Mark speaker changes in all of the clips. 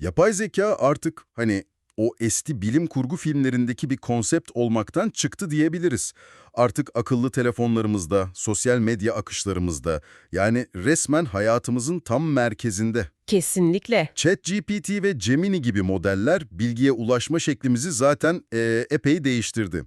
Speaker 1: Yapay zeka artık hani o eski bilim kurgu filmlerindeki bir konsept olmaktan çıktı diyebiliriz. Artık akıllı telefonlarımızda, sosyal medya akışlarımızda, yani resmen hayatımızın tam merkezinde.
Speaker 2: Kesinlikle.
Speaker 1: ChatGPT ve Gemini gibi modeller bilgiye ulaşma şeklimizi zaten eee, epey değiştirdi.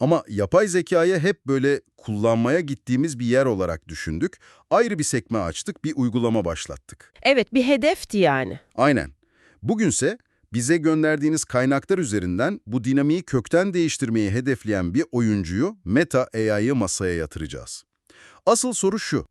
Speaker 1: Ama yapay zekayı hep böyle kullanmaya gittiğimiz bir yer olarak düşündük. Ayrı bir sekme açtık, bir uygulama başlattık.
Speaker 2: Evet bir hedefti yani.
Speaker 1: Aynen. Bugünse bize gönderdiğiniz kaynaklar üzerinden bu dinamiği kökten değiştirmeyi hedefleyen bir oyuncuyu Meta AI'yı masaya yatıracağız. Asıl soru şu.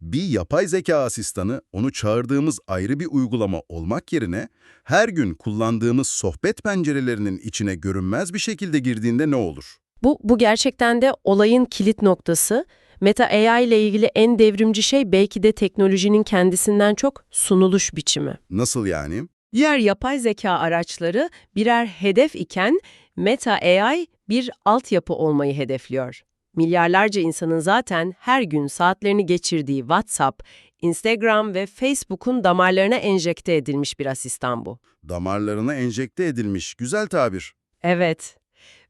Speaker 1: Bir yapay zeka asistanı onu çağırdığımız ayrı bir uygulama olmak yerine her gün kullandığımız sohbet pencerelerinin içine görünmez bir şekilde girdiğinde ne olur?
Speaker 2: Bu, bu gerçekten de olayın kilit noktası. Meta AI ile ilgili en devrimci şey belki de teknolojinin kendisinden çok sunuluş biçimi.
Speaker 1: Nasıl yani?
Speaker 2: Diğer yapay zeka araçları birer hedef iken Meta AI bir altyapı olmayı hedefliyor. Milyarlarca insanın zaten her gün saatlerini geçirdiği WhatsApp, Instagram ve Facebook'un damarlarına enjekte edilmiş bir asistan bu.
Speaker 1: Damarlarına enjekte edilmiş. Güzel tabir.
Speaker 2: Evet.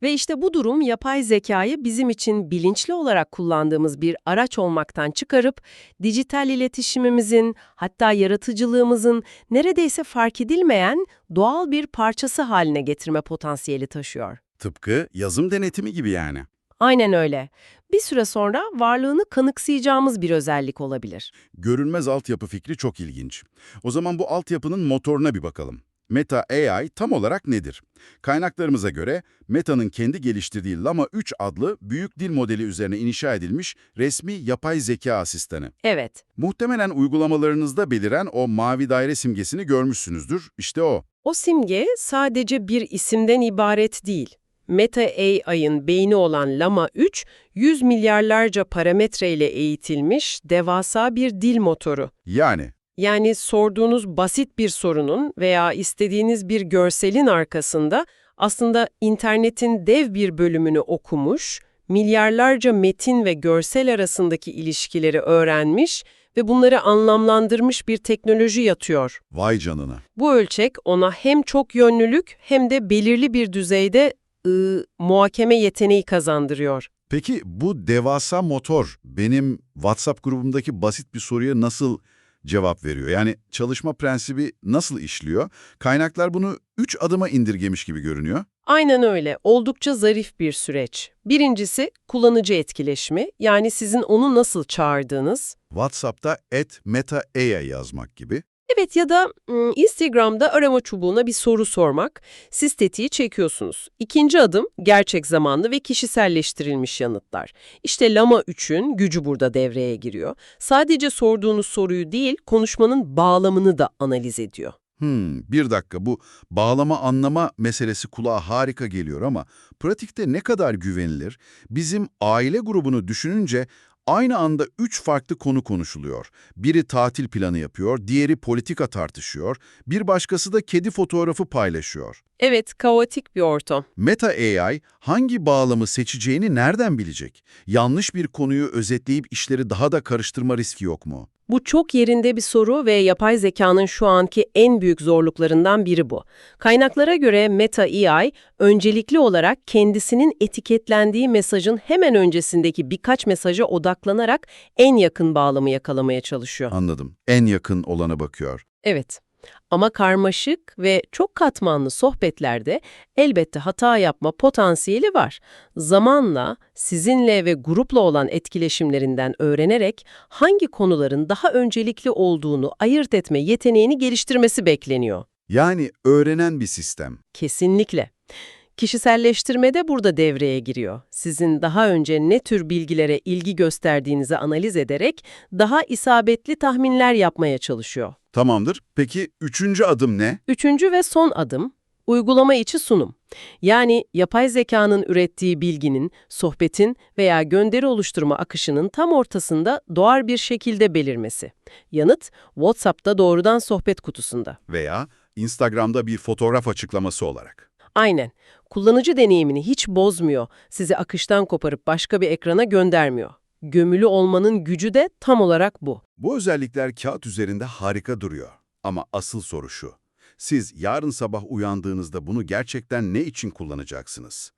Speaker 2: Ve işte bu durum yapay zekayı bizim için bilinçli olarak kullandığımız bir araç olmaktan çıkarıp dijital iletişimimizin hatta yaratıcılığımızın neredeyse fark edilmeyen doğal bir parçası haline getirme potansiyeli taşıyor.
Speaker 1: Tıpkı yazım denetimi gibi yani.
Speaker 2: Aynen öyle. Bir süre sonra varlığını kanıksayacağımız bir özellik olabilir.
Speaker 1: Görünmez altyapı fikri çok ilginç. O zaman bu altyapının motoruna bir bakalım. Meta AI tam olarak nedir? Kaynaklarımıza göre Meta'nın kendi geliştirdiği Llama 3 adlı büyük dil modeli üzerine inşa edilmiş resmi yapay zeka asistanı.
Speaker 2: Evet,
Speaker 1: Muhtemelen uygulamalarınızda beliren o mavi daire simgesini görmüşsünüzdür. İşte o.
Speaker 2: o simge sadece bir isimden ibaret değil. Meta AI'ın beyni olan Llama 3, 100 milyarlarca parametreyle eğitilmiş devasa bir dil motoru.
Speaker 1: Yani
Speaker 2: Yani sorduğunuz basit bir sorunun veya istediğiniz bir görselin arkasında aslında internetin dev bir bölümünü okumuş, milyarlarca metin ve görsel arasındaki ilişkileri öğrenmiş ve bunları anlamlandırmış bir teknoloji yatıyor.
Speaker 1: vay canına.
Speaker 2: Bu ölçek ona hem çok yönlülük hem de belirli bir düzeyde ıı, muhakeme yeteneği kazandırıyor.
Speaker 1: Peki bu devasa motor benim WhatsApp grubumdaki basit bir soruya nasıl cevap veriyor? Yani çalışma prensibi nasıl işliyor? Kaynaklar bunu 3 adıma indirgemiş gibi görünüyor.
Speaker 2: Aynen öyle. Oldukça zarif bir süreç. Birincisi kullanıcı etkileşimi, yani sizin onu nasıl çağırdığınız.
Speaker 1: WhatsApp'ta @meta_ai yazmak gibi.
Speaker 2: Evet ya da Instagram'da arama çubuğuna bir soru sormak. Siz tetiği çekiyorsunuz. İkinci adım gerçek zamanlı ve kişiselleştirilmiş yanıtlar. İşte Lama 3'ün gücü burada devreye giriyor. Sadece sorduğunuz soruyu değil, konuşmanın bağlamını da analiz ediyor.
Speaker 1: Hmm, bir dakika bu bağlama anlama meselesi kulağa harika geliyor ama pratikte ne kadar güvenilir? Bizim aile grubunu düşününce aynı anda üç farklı konu konuşuluyor. Biri tatil planı yapıyor, diğeri politika tartışıyor, bir başkası da kedi fotoğrafı paylaşıyor.
Speaker 2: Evet, kaotik bir ortam.
Speaker 1: Meta AI hangi bağlamı seçeceğini nereden bilecek? Yanlış bir konuyu özetleyip işleri daha da karıştırma riski yok mu?
Speaker 2: Bu çok yerinde bir soru ve yapay zekanın şu anki en büyük zorluklarından biri bu. Kaynaklara göre Meta AI öncelikli olarak kendisinin etiketlendiği mesajın hemen öncesindeki birkaç mesaja odaklanarak en yakın bağlamı yakalamaya çalışıyor.
Speaker 1: Anladım. En yakın olana bakıyor.
Speaker 2: Evet. Ama karmaşık ve çok katmanlı sohbetlerde elbette hata yapma potansiyeli var. Zamanla sizinle ve grupla olan etkileşimlerinden öğrenerek hangi konuların daha öncelikli olduğunu ayırt etme yeteneğini geliştirmesi bekleniyor.
Speaker 1: Yani öğrenen bir sistem.
Speaker 2: Kesinlikle. Kişiselleştirme de burada devreye giriyor. Sizin daha önce ne tür bilgilere ilgi gösterdiğinizi analiz ederek daha isabetli tahminler yapmaya çalışıyor.
Speaker 1: Tamamdır. Peki üçüncü adım ne?
Speaker 2: Üçüncü ve son adım, uygulama içi sunum. Yani yapay zekanın ürettiği bilginin, sohbetin veya gönderi oluşturma akışının tam ortasında doğar bir şekilde belirmesi. Yanıt, WhatsApp'ta doğrudan sohbet kutusunda.
Speaker 1: Veya Instagram'da bir fotoğraf açıklaması olarak.
Speaker 2: Aynen. Kullanıcı deneyimini hiç bozmuyor, sizi akıştan koparıp başka bir ekrana göndermiyor. Gömülü olmanın gücü de tam olarak bu.
Speaker 1: Bu özellikler kağıt üzerinde harika duruyor. Ama asıl soru şu. Siz yarın sabah uyandığınızda bunu gerçekten ne için kullanacaksınız?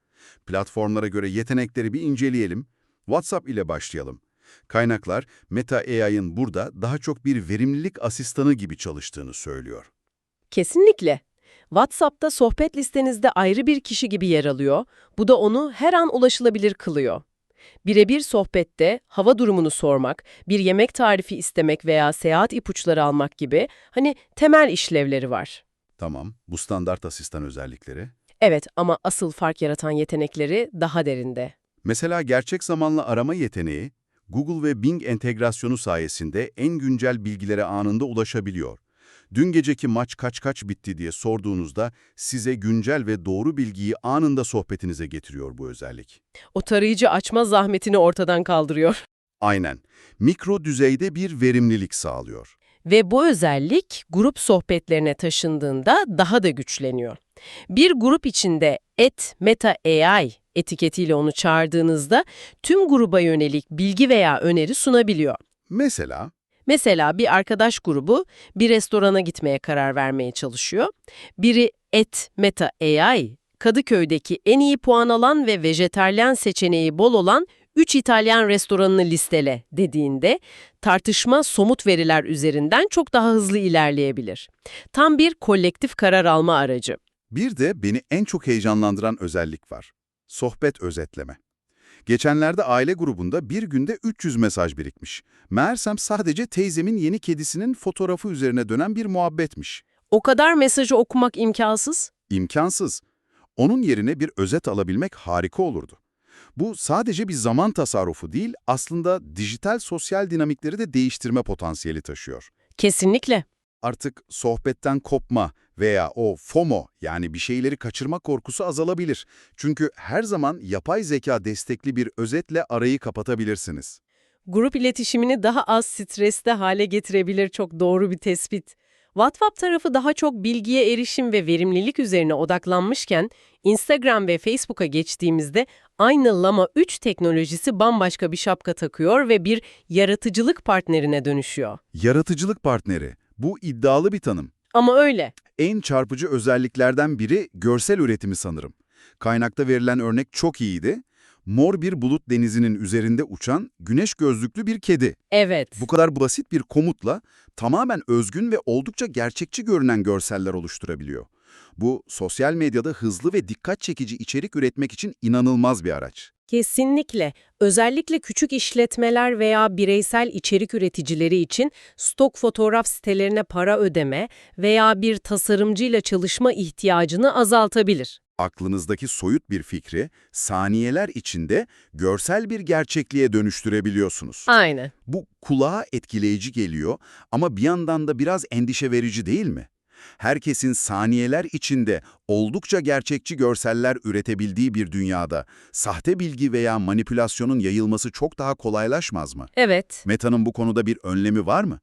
Speaker 1: Platformlara göre yetenekleri bir inceleyelim. WhatsApp ile başlayalım. Kaynaklar, Meta AI'ın burada daha çok bir verimlilik asistanı gibi çalıştığını söylüyor.
Speaker 2: Kesinlikle. WhatsApp'ta sohbet listenizde ayrı bir kişi gibi yer alıyor. Bu da onu her an ulaşılabilir kılıyor. Birebir sohbette hava durumunu sormak, bir yemek tarifi istemek veya seyahat ipuçları almak gibi hani temel işlevleri var.
Speaker 1: Tamam, bu standart asistan özellikleri.
Speaker 2: Evet ama asıl fark yaratan yetenekleri daha derinde.
Speaker 1: Mesela gerçek zamanlı arama yeteneği, Google ve Bing entegrasyonu sayesinde en güncel bilgilere anında ulaşabiliyor. Dün geceki maç kaç kaç bitti diye sorduğunuzda size güncel ve doğru bilgiyi anında sohbetinize getiriyor bu özellik.
Speaker 2: O tarayıcı açma zahmetini ortadan kaldırıyor.
Speaker 1: Aynen, mikro düzeyde bir verimlilik sağlıyor.
Speaker 2: Ve bu özellik grup sohbetlerine taşındığında daha da güçleniyor. Bir grup içinde et meta AI etiketiyle onu çağırdığınızda tüm gruba yönelik bilgi veya öneri sunabiliyor.
Speaker 1: Mesela,
Speaker 2: Mesela bir arkadaş grubu bir restorana gitmeye karar vermeye çalışıyor. Biri et meta AI, Kadıköy'deki en iyi puan alan ve vejetaryen seçeneği bol olan 3 İtalyan restoranını listele dediğinde tartışma somut veriler üzerinden çok daha hızlı ilerleyebilir. Tam bir kolektif karar alma aracı.
Speaker 1: bir de beni en çok heyecanlandıran özellik var. Sohbet özetleme. Geçenlerde aile grubunda bir günde 300 mesaj birikmiş. Meğersem sadece teyzemin yeni kedisinin fotoğrafı üzerine dönen bir muhabbetmiş.
Speaker 2: O kadar mesajı okumak imkansız.
Speaker 1: İmkansız. Onun yerine bir özet alabilmek harika olurdu. Bu sadece bir zaman tasarrufu değil, aslında dijital sosyal dinamikleri de değiştirme potansiyeli taşıyor.
Speaker 2: Kesinlikle.
Speaker 1: Artık sohbetten kopma veya o FOMO yani bir şeyleri kaçırma korkusu azalabilir. Çünkü her zaman yapay zeka destekli bir özetle arayı kapatabilirsiniz.
Speaker 2: Grup iletişimini daha az stresli hale getirebilir çok doğru bir tespit. WhatsApp tarafı daha çok bilgiye erişim ve verimlilik üzerine odaklanmışken Instagram ve Facebook'a geçtiğimizde aynı Lama 3 teknolojisi bambaşka bir şapka takıyor ve bir yaratıcılık partnerine dönüşüyor.
Speaker 1: Yaratıcılık partneri. Bu iddialı bir tanım.
Speaker 2: Ama öyle.
Speaker 1: En çarpıcı özelliklerden biri görsel üretimi sanırım. Kaynakta verilen örnek çok iyiydi. Mor bir bulut denizinin üzerinde uçan güneş gözlüklü bir kedi.
Speaker 2: Evet.
Speaker 1: Bu kadar basit bir komutla tamamen özgün ve oldukça gerçekçi görünen görseller oluşturabiliyor. Bu sosyal medyada hızlı ve dikkat çekici içerik üretmek için inanılmaz bir araç.
Speaker 2: Kesinlikle. Özellikle küçük işletmeler veya bireysel içerik üreticileri için stok fotoğraf sitelerine para ödeme veya bir tasarımcıyla çalışma ihtiyacını azaltabilir.
Speaker 1: Aklınızdaki soyut bir fikri saniyeler içinde görsel bir gerçekliğe dönüştürebiliyorsunuz.
Speaker 2: Aynen.
Speaker 1: Bu kulağa etkileyici geliyor ama bir yandan da biraz endişe verici değil mi? Herkesin saniyeler içinde oldukça gerçekçi görseller üretebildiği bir dünyada sahte bilgi veya manipülasyonun yayılması çok daha kolaylaşmaz mı?
Speaker 2: Evet.
Speaker 1: Meta'nın bu konuda bir önlemi var mı?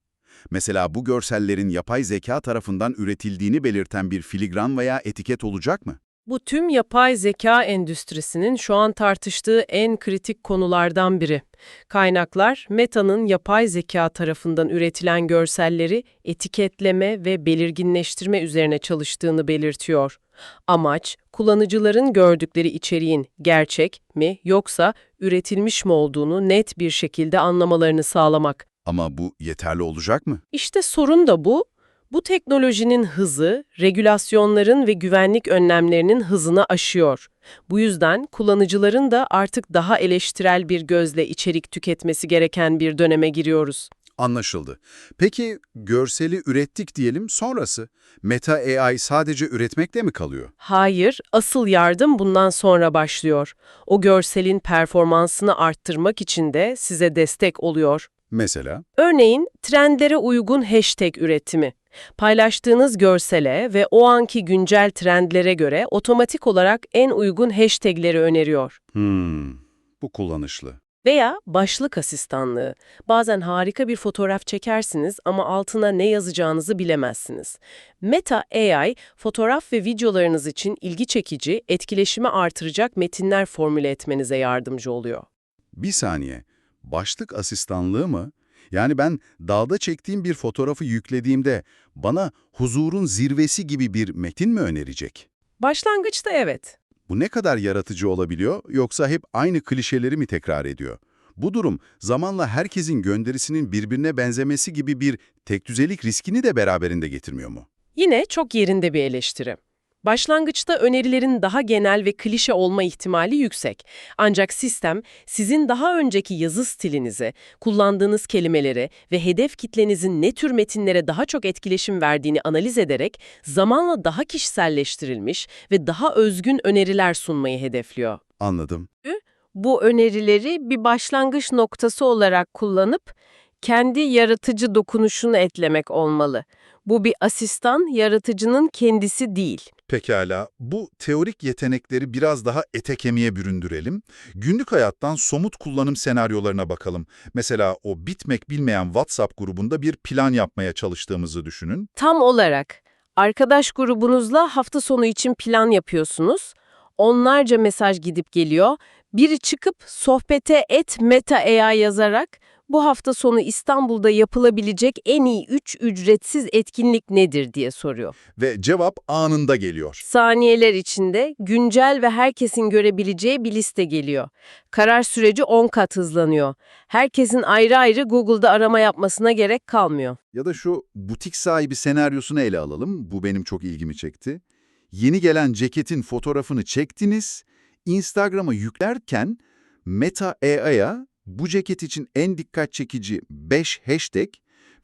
Speaker 1: Mesela bu görsellerin yapay zeka tarafından üretildiğini belirten bir filigran veya etiket olacak mı?
Speaker 2: Bu tüm yapay zeka endüstrisinin şu an tartıştığı en kritik konulardan biri. Kaynaklar, Meta'nın yapay zeka tarafından üretilen görselleri etiketleme ve belirginleştirme üzerine çalıştığını belirtiyor. Amaç, kullanıcıların gördükleri içeriğin gerçek mi yoksa üretilmiş mi olduğunu net bir şekilde anlamalarını sağlamak.
Speaker 1: Ama bu yeterli olacak mı?
Speaker 2: İşte sorun da bu. Bu teknolojinin hızı, regülasyonların ve güvenlik önlemlerinin hızını aşıyor. Bu yüzden kullanıcıların da artık daha eleştirel bir gözle içerik tüketmesi gereken bir döneme giriyoruz.
Speaker 1: Anlaşıldı. Peki görseli ürettik diyelim sonrası? Meta AI sadece üretmekle mi kalıyor?
Speaker 2: Hayır, asıl yardım bundan sonra başlıyor. O görselin performansını arttırmak için de size destek oluyor.
Speaker 1: Mesela?
Speaker 2: Örneğin trendlere uygun hashtag üretimi. Paylaştığınız görsele ve o anki güncel trendlere göre otomatik olarak en uygun hashtagleri öneriyor.
Speaker 1: Hmm, bu kullanışlı.
Speaker 2: Veya başlık asistanlığı. Bazen harika bir fotoğraf çekersiniz ama altına ne yazacağınızı bilemezsiniz. Meta AI, fotoğraf ve videolarınız için ilgi çekici, etkileşimi artıracak metinler formüle etmenize yardımcı oluyor.
Speaker 1: Bir saniye. Başlık asistanlığı mı? Yani ben dağda çektiğim bir fotoğrafı yüklediğimde bana huzurun zirvesi gibi bir metin mi önerecek?
Speaker 2: Başlangıçta evet.
Speaker 1: Bu ne kadar yaratıcı olabiliyor yoksa hep aynı klişeleri mi tekrar ediyor? Bu durum zamanla herkesin gönderisinin birbirine benzemesi gibi bir tekdüzelik riskini de beraberinde getirmiyor mu?
Speaker 2: Yine çok yerinde bir eleştiri. Başlangıçta önerilerin daha genel ve klişe olma ihtimali yüksek. Ancak sistem sizin daha önceki yazı stilinize, kullandığınız kelimeleri ve hedef kitlenizin ne tür metinlere daha çok etkileşim verdiğini analiz ederek zamanla daha kişiselleştirilmiş ve daha özgün öneriler sunmayı hedefliyor.
Speaker 1: Anladım.
Speaker 2: Bu önerileri bir başlangıç noktası olarak kullanıp kendi yaratıcı dokunuşunu eklemek olmalı. Bu bir asistan, yaratıcının kendisi değil.
Speaker 3: Pekala, bu teorik yetenekleri biraz daha ete kemiğe büründürelim. Günlük hayattan somut kullanım senaryolarına bakalım. Mesela o bitmek bilmeyen WhatsApp grubunda bir plan yapmaya çalıştığımızı düşünün.
Speaker 2: Tam olarak arkadaş grubunuzla hafta sonu için plan yapıyorsunuz. Onlarca mesaj gidip geliyor. Biri çıkıp sohbete et meta AI yazarak bu hafta sonu İstanbul'da yapılabilecek en iyi 3 ücretsiz etkinlik nedir diye soruyor.
Speaker 3: Ve cevap anında geliyor.
Speaker 2: Saniyeler içinde güncel ve herkesin görebileceği bir liste geliyor. Karar süreci 10 kat hızlanıyor. Herkesin ayrı ayrı Google'da arama yapmasına gerek kalmıyor.
Speaker 3: Ya da şu butik sahibi senaryosunu ele alalım. Bu benim çok ilgimi çekti. Yeni gelen ceketin fotoğrafını çektiniz. Instagram'a yüklerken Meta AI'ya bu ceket için en dikkat çekici 5 hashtag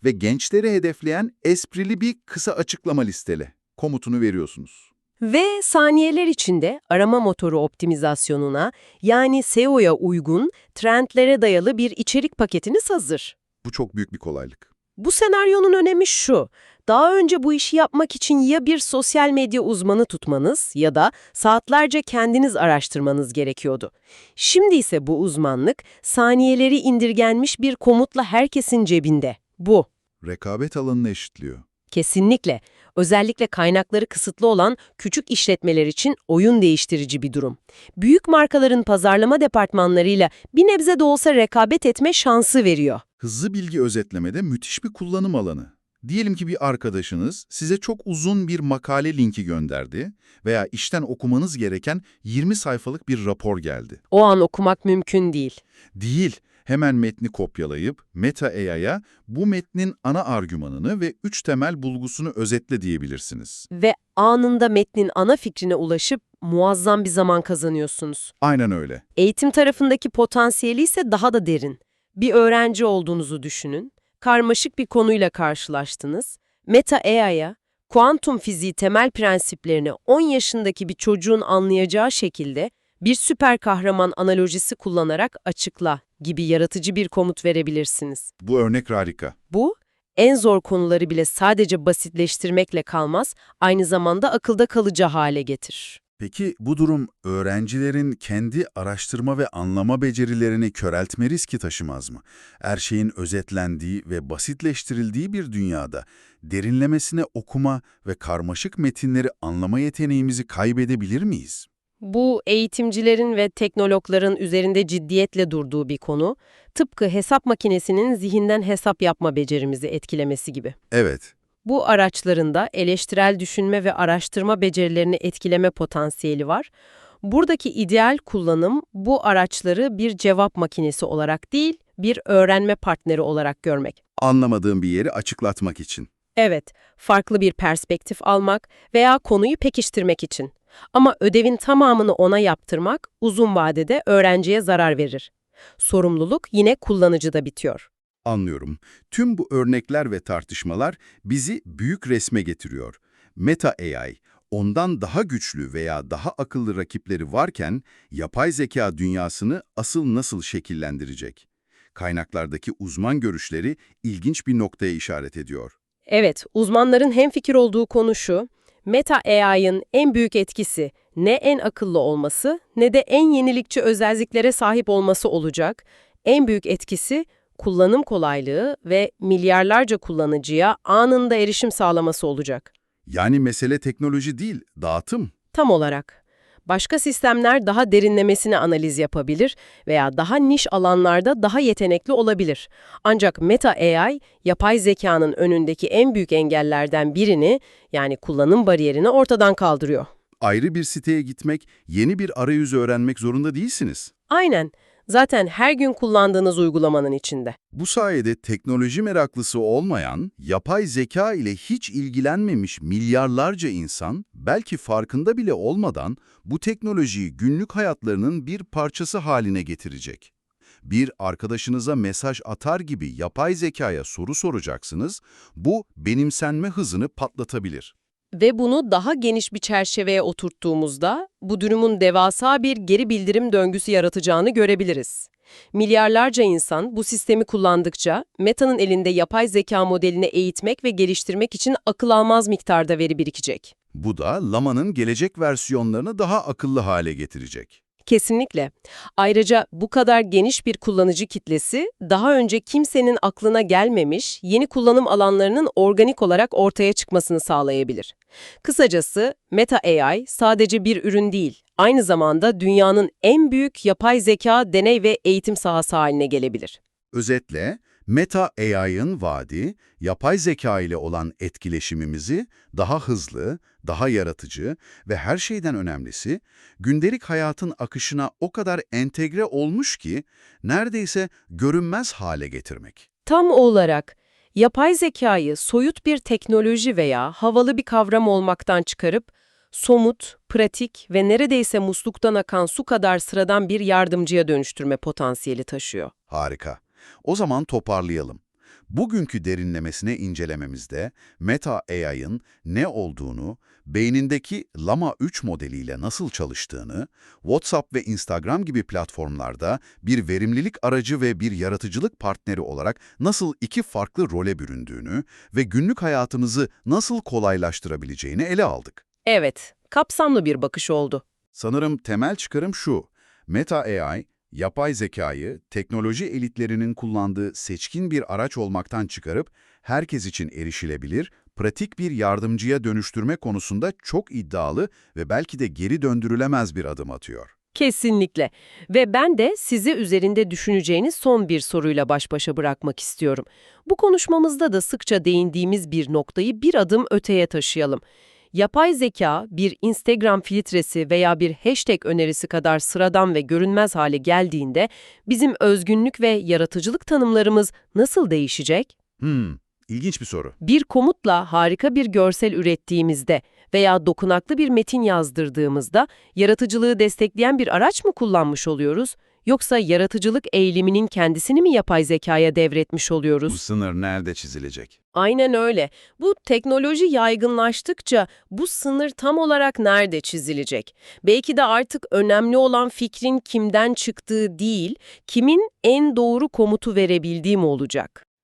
Speaker 3: ve gençleri hedefleyen esprili bir kısa açıklama listeli komutunu veriyorsunuz.
Speaker 2: Ve saniyeler içinde arama motoru optimizasyonuna yani SEO'ya uygun, trendlere dayalı bir içerik paketiniz hazır.
Speaker 3: Bu çok büyük bir kolaylık.
Speaker 2: Bu senaryonun önemi şu. Daha önce bu işi yapmak için ya bir sosyal medya uzmanı tutmanız ya da saatlerce kendiniz araştırmanız gerekiyordu. Şimdi ise bu uzmanlık saniyeleri indirgenmiş bir komutla herkesin cebinde. Bu.
Speaker 3: Rekabet alanını eşitliyor.
Speaker 2: Kesinlikle. Özellikle kaynakları kısıtlı olan küçük işletmeler için oyun değiştirici bir durum. Büyük markaların pazarlama departmanlarıyla bir nebze de olsa rekabet etme şansı veriyor.
Speaker 3: Hızlı bilgi özetlemede müthiş bir kullanım alanı. Diyelim ki bir arkadaşınız size çok uzun bir makale linki gönderdi veya işten okumanız gereken 20 sayfalık bir rapor geldi.
Speaker 2: O an okumak mümkün değil.
Speaker 3: Değil, hemen metni kopyalayıp Meta AI'ya bu metnin ana argümanını ve üç temel bulgusunu özetle diyebilirsiniz.
Speaker 2: Ve anında metnin ana fikrine ulaşıp muazzam bir zaman kazanıyorsunuz.
Speaker 3: Aynen öyle.
Speaker 2: Eğitim tarafındaki potansiyeli ise daha da derin. Bir öğrenci olduğunuzu düşünün. Karmaşık bir konuyla karşılaştınız. Meta AI'ya kuantum fiziği temel prensiplerini 10 yaşındaki bir çocuğun anlayacağı şekilde bir süper kahraman analojisi kullanarak açıkla gibi yaratıcı bir komut verebilirsiniz.
Speaker 3: Bu örnek harika.
Speaker 2: Bu, en zor konuları bile sadece basitleştirmekle kalmaz, aynı zamanda akılda kalıcı hale getirir.
Speaker 3: Peki bu durum öğrencilerin kendi araştırma ve anlama becerilerini köreltme riski taşımaz mı? Her şeyin özetlendiği ve basitleştirildiği bir dünyada derinlemesine okuma ve karmaşık metinleri anlama yeteneğimizi kaybedebilir miyiz?
Speaker 2: Bu eğitimcilerin ve teknologların üzerinde ciddiyetle durduğu bir konu, tıpkı hesap makinesinin zihinden hesap yapma becerimizi etkilemesi gibi.
Speaker 3: Evet,
Speaker 2: Bu araçlarında eleştirel düşünme ve araştırma becerilerini etkileme potansiyeli var. Buradaki ideal kullanım bu araçları bir cevap makinesi olarak değil, bir öğrenme partneri olarak görmek.
Speaker 1: Anlamadığım bir yeri açıklatmak için.
Speaker 2: Evet, farklı bir perspektif almak veya konuyu pekiştirmek için. Ama ödevin tamamını ona yaptırmak uzun vadede öğrenciye zarar verir. Sorumluluk yine kullanıcıda bitiyor.
Speaker 1: Anlıyorum. Tüm bu örnekler ve tartışmalar bizi büyük resme getiriyor. Meta AI, ondan daha güçlü veya daha akıllı rakipleri varken yapay zeka dünyasını asıl nasıl şekillendirecek? Kaynaklardaki uzman görüşleri ilginç bir noktaya işaret ediyor.
Speaker 2: Evet, uzmanların hemfikir olduğu konu şu, Meta AI'ın en büyük etkisi ne en akıllı olması ne de en yenilikçi özelliklere sahip olması olacak. En büyük etkisi kullanım kolaylığı ve milyarlarca kullanıcıya anında erişim sağlaması olacak.
Speaker 1: Yani mesele teknoloji değil, dağıtım.
Speaker 2: Tam olarak. Başka sistemler daha derinlemesine analiz yapabilir veya daha niş alanlarda daha yetenekli olabilir. Ancak Meta AI, yapay zekanın önündeki en büyük engellerden birini, yani kullanım bariyerini ortadan kaldırıyor.
Speaker 1: Ayrı bir siteye gitmek, yeni bir arayüzü öğrenmek zorunda değilsiniz.
Speaker 2: Aynen. Zaten her gün kullandığınız uygulamanın içinde.
Speaker 1: Bu sayede teknoloji meraklısı olmayan, yapay zeka ile hiç ilgilenmemiş milyarlarca insan, belki farkında bile olmadan bu teknolojiyi günlük hayatlarının bir parçası haline getirecek. Bir arkadaşınıza mesaj atar gibi yapay zekaya soru soracaksınız, bu benimsenme hızını patlatabilir.
Speaker 2: Ve bunu daha geniş bir çerçeveye oturttuğumuzda bu durumun devasa bir geri bildirim döngüsü yaratacağını görebiliriz. Milyarlarca insan bu sistemi kullandıkça Meta'nın elinde yapay zeka modelini eğitmek ve geliştirmek için akıl almaz miktarda veri birikecek.
Speaker 1: Bu da Lama'nın gelecek versiyonlarını daha akıllı hale getirecek.
Speaker 2: Kesinlikle. Ayrıca bu kadar geniş bir kullanıcı kitlesi daha önce kimsenin aklına gelmemiş yeni kullanım alanlarının organik olarak ortaya çıkmasını sağlayabilir. Kısacası Meta AI sadece bir ürün değil, aynı zamanda dünyanın en büyük yapay zeka deney ve eğitim sahası haline gelebilir.
Speaker 1: Özetle, Meta AI'ın vaadi, yapay zeka ile olan etkileşimimizi daha hızlı, daha yaratıcı ve her şeyden önemlisi, gündelik hayatın akışına o kadar entegre olmuş ki, neredeyse görünmez hale getirmek.
Speaker 2: Tam olarak yapay zekayı soyut bir teknoloji veya havalı bir kavram olmaktan çıkarıp somut, pratik ve neredeyse musluktan akan su kadar sıradan bir yardımcıya dönüştürme potansiyeli taşıyor.
Speaker 1: Harika. O zaman toparlayalım. Bugünkü derinlemesine incelememizde Meta AI'ın ne olduğunu, beynindeki Llama 3 modeliyle nasıl çalıştığını, WhatsApp ve Instagram gibi platformlarda bir verimlilik aracı ve bir yaratıcılık partneri olarak nasıl iki farklı role büründüğünü ve günlük hayatımızı nasıl kolaylaştırabileceğini ele aldık.
Speaker 2: Evet, kapsamlı bir bakış oldu.
Speaker 1: Sanırım temel çıkarım şu, Meta AI, yapay zekayı teknoloji elitlerinin kullandığı seçkin bir araç olmaktan çıkarıp herkes için erişilebilir, pratik bir yardımcıya dönüştürme konusunda çok iddialı ve belki de geri döndürülemez bir adım atıyor.
Speaker 2: Kesinlikle. Ve ben de sizi üzerinde düşüneceğiniz son bir soruyla baş başa bırakmak istiyorum. Bu konuşmamızda da sıkça değindiğimiz bir noktayı bir adım öteye taşıyalım. Yapay zeka bir Instagram filtresi veya bir hashtag önerisi kadar sıradan ve görünmez hale geldiğinde bizim özgünlük ve yaratıcılık tanımlarımız nasıl değişecek?
Speaker 1: Hmm, ilginç bir soru.
Speaker 2: Bir komutla harika bir görsel ürettiğimizde veya dokunaklı bir metin yazdırdığımızda yaratıcılığı destekleyen bir araç mı kullanmış oluyoruz? Yoksa yaratıcılık eğiliminin kendisini mi yapay zekaya devretmiş
Speaker 1: Bu
Speaker 2: oluyoruz?
Speaker 1: sınır nerede çizilecek?
Speaker 2: Aynen öyle. Bu teknoloji yaygınlaştıkça bu sınır tam olarak nerede çizilecek? Belki de artık önemli olan fikrin kimden çıktığı değil, kimin en doğru komutu verebildiği mi olacak?